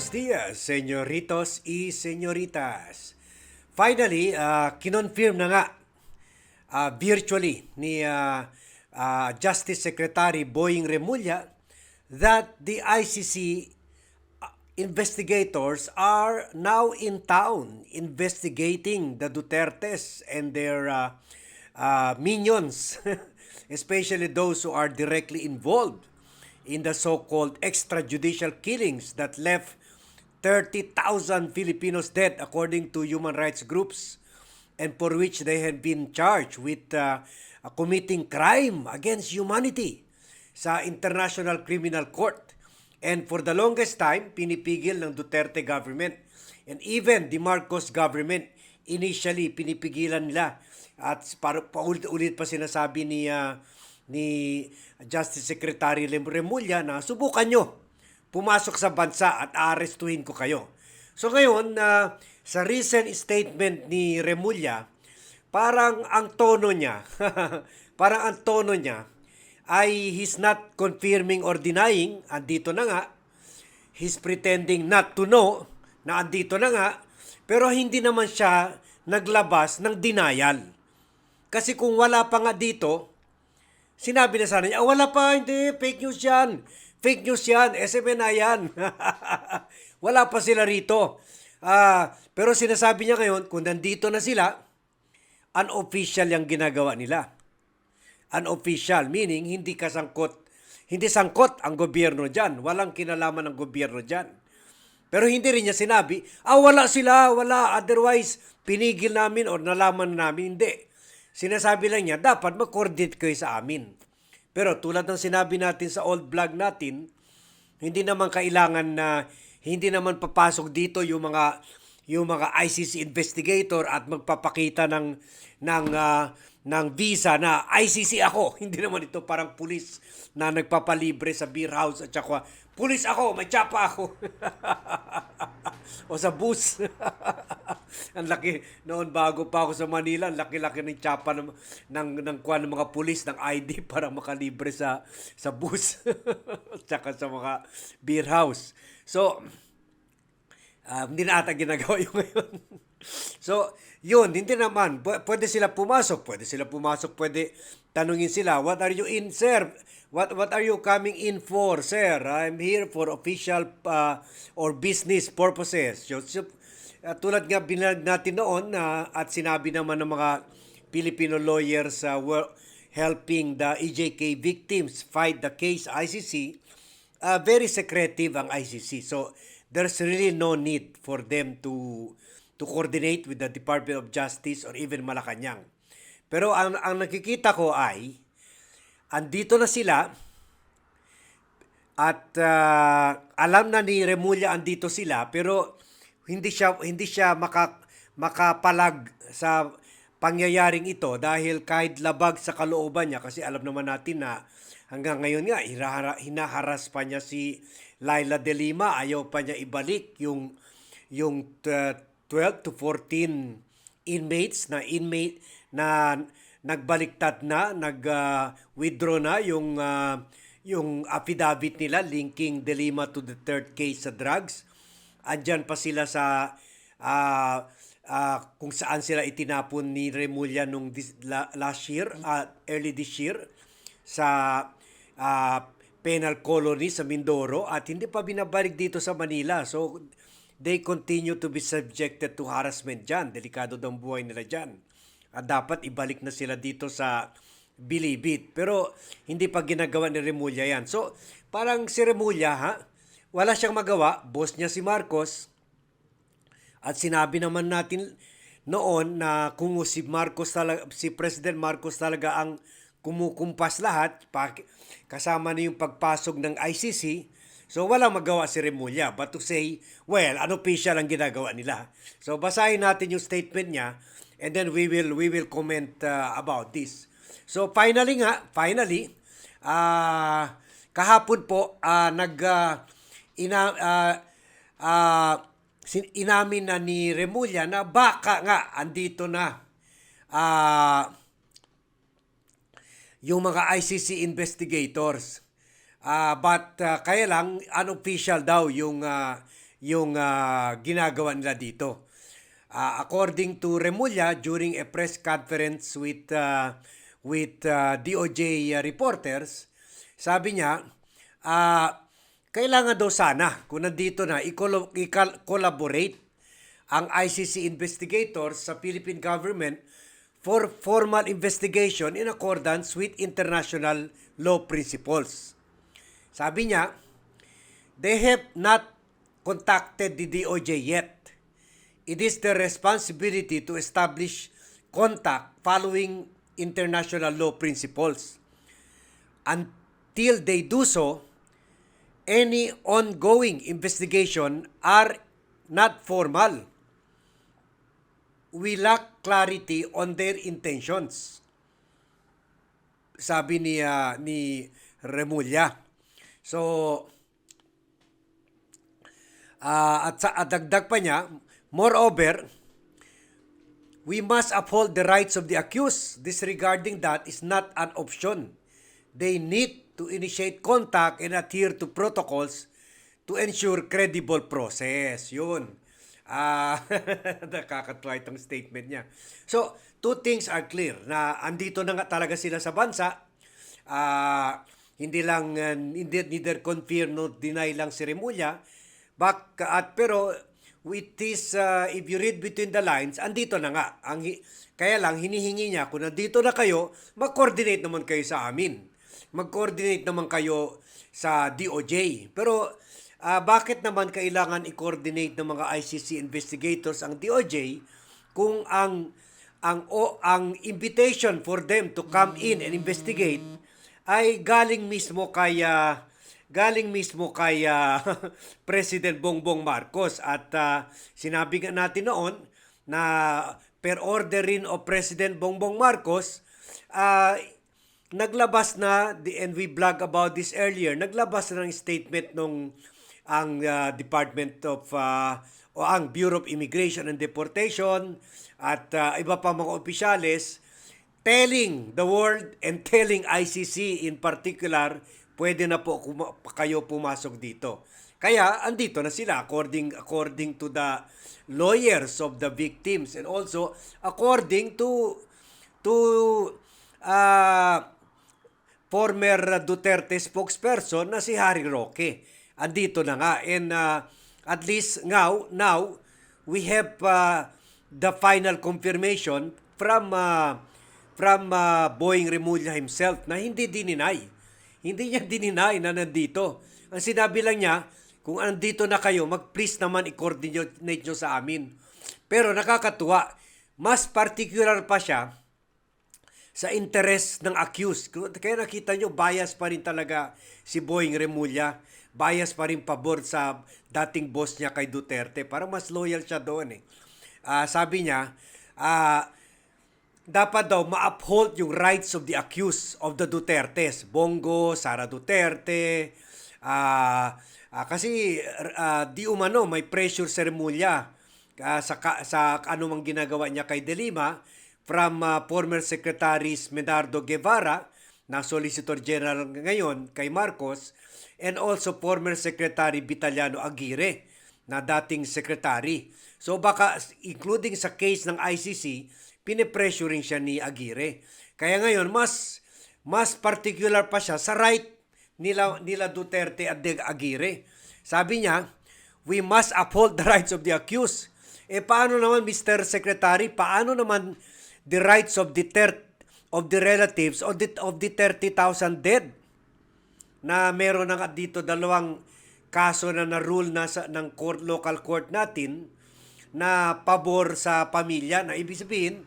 Buenos dias, señoritos y señoritas. Finally, uh, kinonfirm na nga uh, virtually ni uh, uh, Justice Secretary Boying Remulla that the ICC uh, investigators are now in town investigating the Dutertes and their uh, uh, minions, especially those who are directly involved in the so-called extrajudicial killings that left 30,000 Filipinos dead according to human rights groups and for which they have been charged with uh, committing crime against humanity sa International Criminal Court. And for the longest time, pinipigil ng Duterte government. And even the Marcos government initially pinipigilan nila. At para paulit-ulit pa sinasabi ni uh, ni Justice Secretary Remulla na subukan nyo pumasok sa bansa at arestuhin ko kayo. So ngayon, uh, sa recent statement ni Remulla, parang ang tono niya, parang ang tono niya ay he's not confirming or denying, andito na nga, he's pretending not to know na andito na nga, pero hindi naman siya naglabas ng denial. Kasi kung wala pa nga dito, Sinabi na sana niya, ah, wala pa, hindi, fake news yan. Fake news yan, SMNA yan. wala pa sila rito. Ah, pero sinasabi niya ngayon, kung nandito na sila, unofficial yung ginagawa nila. Unofficial, meaning hindi kasangkot, hindi sangkot ang gobyerno dyan. Walang kinalaman ng gobyerno dyan. Pero hindi rin niya sinabi, ah wala sila, wala, otherwise pinigil namin o nalaman namin. Hindi. Sinasabi lang niya, dapat mag-coordinate kayo sa amin. Pero tulad ng sinabi natin sa old vlog natin, hindi naman kailangan na hindi naman papasok dito yung mga yung mga ICC investigator at magpapakita ng ng uh, ng visa na ICC ako. Hindi naman ito parang pulis na nagpapalibre sa beer house at saka pulis ako, may tsapa ako. o sa bus. ang laki, noon bago pa ako sa Manila, ang laki-laki ng tsapa ng, ng, ng, ng, ng mga pulis, ng ID para makalibre sa, sa bus. Tsaka sa mga beer house. So, uh, hindi na ata ginagawa yung ngayon. So, yun, hindi naman. P- pwede sila pumasok, pwede sila pumasok, pwede tanungin sila, what are you in, sir? What what are you coming in for, sir? I'm here for official uh, or business purposes. So, so, uh, tulad nga binag natin noon uh, at sinabi naman ng mga Filipino lawyers uh, were helping the EJK victims fight the case ICC, uh, very secretive ang ICC. So there's really no need for them to to coordinate with the Department of Justice or even Malacanang. Pero ang, ang nakikita ko ay andito na sila at uh, alam na ni Remulla andito sila pero hindi siya hindi siya maka, makapalag sa pangyayaring ito dahil kahit labag sa kalooban niya kasi alam naman natin na hanggang ngayon nga hinaharas pa niya si Laila De Lima ayaw pa niya ibalik yung yung uh, 12 to 14 inmates na inmate na nagbaliktad na, nag-withdraw uh, na yung uh, yung affidavit nila linking De Lima to the third case sa drugs. Andyan pa sila sa uh, uh, kung saan sila itinapon ni Remulla nung this, la, last year, uh, early this year sa uh, penal colony sa Mindoro at hindi pa binabalik dito sa Manila. So they continue to be subjected to harassment dyan. Delikado daw buhay nila dyan at dapat ibalik na sila dito sa Bilibid. Pero hindi pa ginagawa ni Remulla yan. So, parang si Remulla, ha? Wala siyang magawa. Boss niya si Marcos. At sinabi naman natin noon na kung si Marcos talaga, si President Marcos talaga ang kumukumpas lahat, kasama na yung pagpasok ng ICC, So wala magawa si Remulla but to say, well, unofficial ang ginagawa nila. So basahin natin yung statement niya and then we will we will comment uh, about this. So finally nga, finally uh, kahapon po uh, nag uh, ina uh, uh, inamin na ni Remulla na baka nga andito na uh, yung mga ICC investigators Uh, but uh, kaya lang unofficial daw yung uh, yung ah, ginagawa nila dito. Ah, according to Remulla during a press conference with ah, with ah, DOJ reporters, sabi niya, ah, kailangan daw sana kung nandito na i-collaborate ang ICC investigators sa Philippine government for formal investigation in accordance with international law principles. Sabi niya, they have not contacted the DOJ yet. It is their responsibility to establish contact following international law principles. Until they do so, any ongoing investigation are not formal. We lack clarity on their intentions. Sabi ni ah, ni Remulla. So ah, at sa at dagdag pa niya, moreover, we must uphold the rights of the accused. Disregarding that is not an option. They need to initiate contact and adhere to protocols to ensure credible process. Yun. Ah, nakakatuwa itong statement niya. So, two things are clear na andito na nga talaga sila sa bansa. Ah, hindi lang uh, hindi neither confirm nor deny lang si Remulla. Bak at pero with this uh, if you read between the lines, andito na nga. Ang kaya lang hinihingi niya kung nandito na kayo, mag-coordinate naman kayo sa amin. Mag-coordinate naman kayo sa DOJ. Pero ah, bakit naman kailangan i-coordinate ng mga ICC investigators ang DOJ kung ang ang o ang invitation for them to come in and investigate ay galing mismo kay ah, galing mismo kay ah, President Bongbong Marcos. At ah, sinabi nga natin noon na per order rin of President Bongbong Marcos ah, naglabas na the and we blog about this earlier naglabas na ng statement nung ang ah, Department of ah, o ang Bureau of Immigration and Deportation at ah, iba pa mga opisyales telling the world and telling ICC in particular, pwede na po kayo pumasok dito. Kaya andito na sila according according to the lawyers of the victims and also according to to uh, former Duterte spokesperson na si Harry Roque. Andito na nga and uh, at least now now we have uh, the final confirmation from uh, from uh, Boeing Remulla himself na hindi dininay. Hindi niya dininay na nandito. Ang sinabi lang niya, kung andito na kayo, mag-please naman i-coordinate nyo sa amin. Pero nakakatuwa, mas particular pa siya sa interest ng accused. Kaya nakita nyo, bias pa rin talaga si Boeing Remulla. Bias pa rin pabor sa dating boss niya kay Duterte. Parang mas loyal siya doon eh. Ah, sabi niya, ah, dapat daw ma-uphold yung rights of the accused of the Dutertes. Bongo, Sara Duterte, ah ah, kasi ah, di umano may pressure sa Remulla ah, sa, ka- sa anumang ginagawa niya kay De Lima from ah, former Secretaries Menardo Guevara na Solicitor General ngayon kay Marcos and also former Secretary Vitaliano Aguirre na dating secretary. So baka including sa case ng ICC, pinipressuring siya ni Aguirre. Kaya ngayon mas mas particular pa siya sa right nila nila Duterte at De Aguirre. Sabi niya, we must uphold the rights of the accused. Eh paano naman Mr. Secretary, paano naman the rights of the of the relatives of the of the 30,000 dead? na meron na dito dalawang kaso na na-rule na sa, ng court, local court natin na pabor sa pamilya na ibig sabihin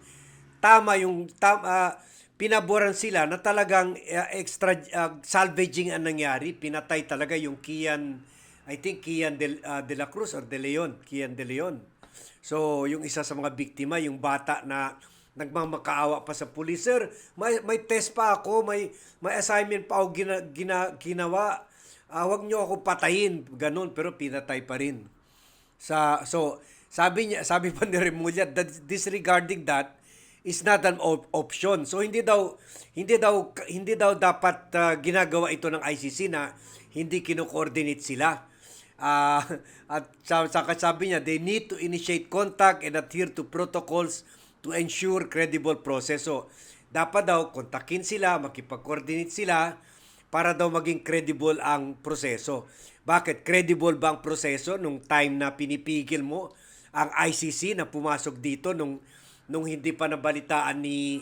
tama yung tam, ah, pinaboran sila na talagang ah, extra ah, salvaging ang nangyari. Pinatay talaga yung Kian I think Kian de, ah, de la Cruz or de Leon Kian de Leon. So yung isa sa mga biktima yung bata na nagmamakaawa pa sa pulis. Sir may may test pa ako may may assignment pa ako gina, gina, ginawa Ah, wag niyo ako patayin ganun pero pinatay pa rin. Sa so sabi niya sabi pa ni Remulla that disregarding that is not an op- option. So hindi daw hindi daw hindi daw dapat ah, ginagawa ito ng ICC na hindi kino-coordinate sila. Ah, at sa, sa sabi niya, they need to initiate contact and adhere to protocols to ensure credible process. So, dapat daw kontakin sila, makipag-coordinate sila para daw maging credible ang proseso. Bakit? Credible ba ang proseso nung time na pinipigil mo ang ICC na pumasok dito nung nung hindi pa nabalitaan ni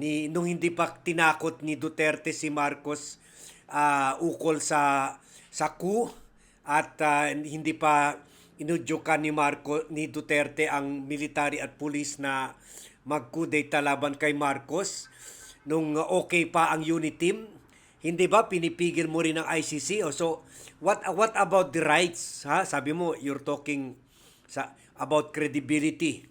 ni nung hindi pa tinakot ni Duterte si Marcos ah, ukol sa sa coup at ah, hindi pa inudyukan ni Marco ni Duterte ang military at police na magkudeta laban kay Marcos nung okay pa ang unit team hindi ba pinipigil mo rin ang ICC o so what what about the rights ha? Sabi mo you're talking sa about credibility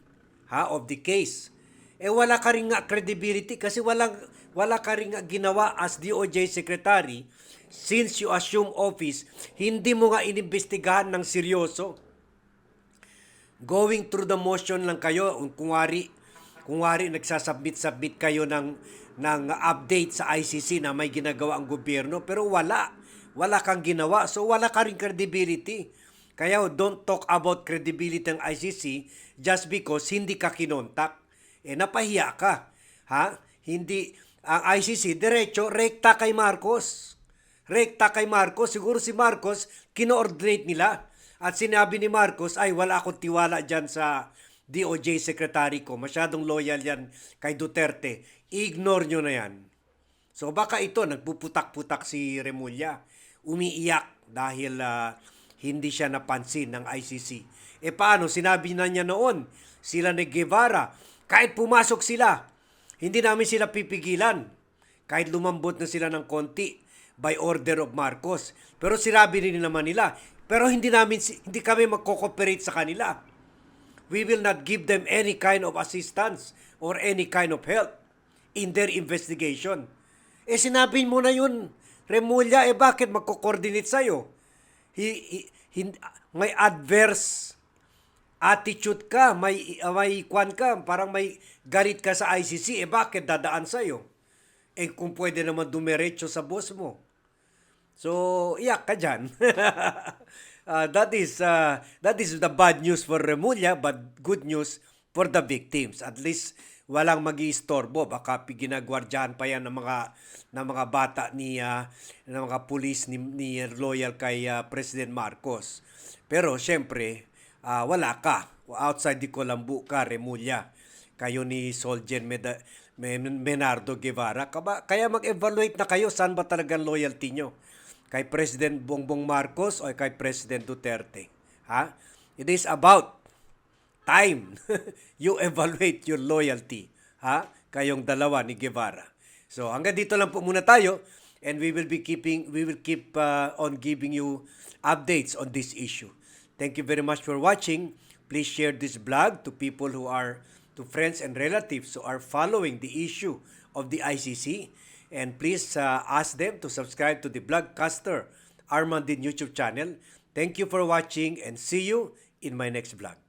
ha of the case. Eh wala ka rin nga credibility kasi walang wala ka rin nga ginawa as DOJ secretary since you assume office hindi mo nga inimbestigahan ng seryoso. Going through the motion lang kayo kung wari kung wari nagsasubmit-submit kayo ng ng update sa ICC na may ginagawa ang gobyerno pero wala. Wala kang ginawa. So wala ka rin credibility. Kaya don't talk about credibility ng ICC just because hindi ka kinontak. Eh napahiya ka ha? Hindi ang ICC diretso rekta kay Marcos. Rekta kay Marcos. Siguro si Marcos kinoordinate nila. At sinabi ni Marcos, ay wala akong tiwala dyan sa DOJ secretary ko. Masyadong loyal yan kay Duterte. Ignore nyo na yan. So baka ito, nagpuputak-putak si Remulla. Umiiyak dahil ah, hindi siya napansin ng ICC. E paano? Sinabi na niya noon, sila ni Guevara, kahit pumasok sila, hindi namin sila pipigilan. Kahit lumambot na sila ng konti by order of Marcos. Pero sinabi rin naman nila, pero hindi namin hindi kami magko-cooperate sa kanila. We will not give them any kind of assistance or any kind of help in their investigation. Eh sinabi mo na yun, Remulla, eh bakit magko-coordinate sa'yo? Hi, hi- hin- may adverse attitude ka, may, may kwan ka, parang may galit ka sa ICC, eh bakit dadaan sa'yo? Eh kung pwede naman dumiretso sa boss mo. So, iyak ka dyan. Uh, that is uh, that is the bad news for Remulla but good news for the victims. At least walang magi-istorbo baka ginagwardyahan pa yan ng mga ng mga bata ni uh, ng mga pulis ni, ni loyal kay uh, President Marcos. Pero syempre uh, wala ka outside di Colombo ka Remulla. Kayo ni Soljen Meda, Men- Menardo Guevara. Kaya mag-evaluate na kayo saan ba talagang loyalty nyo kay President Bongbong Marcos o kay President Duterte. Ha? It is about time you evaluate your loyalty. Ha? Kayong dalawa ni Guevara. So hanggang dito lang po muna tayo and we will be keeping we will keep uh, on giving you updates on this issue. Thank you very much for watching. Please share this blog to people who are to friends and relatives who are following the issue of the ICC and please uh, ask them to subscribe to the Blogcaster Armandin YouTube channel. Thank you for watching and see you in my next vlog.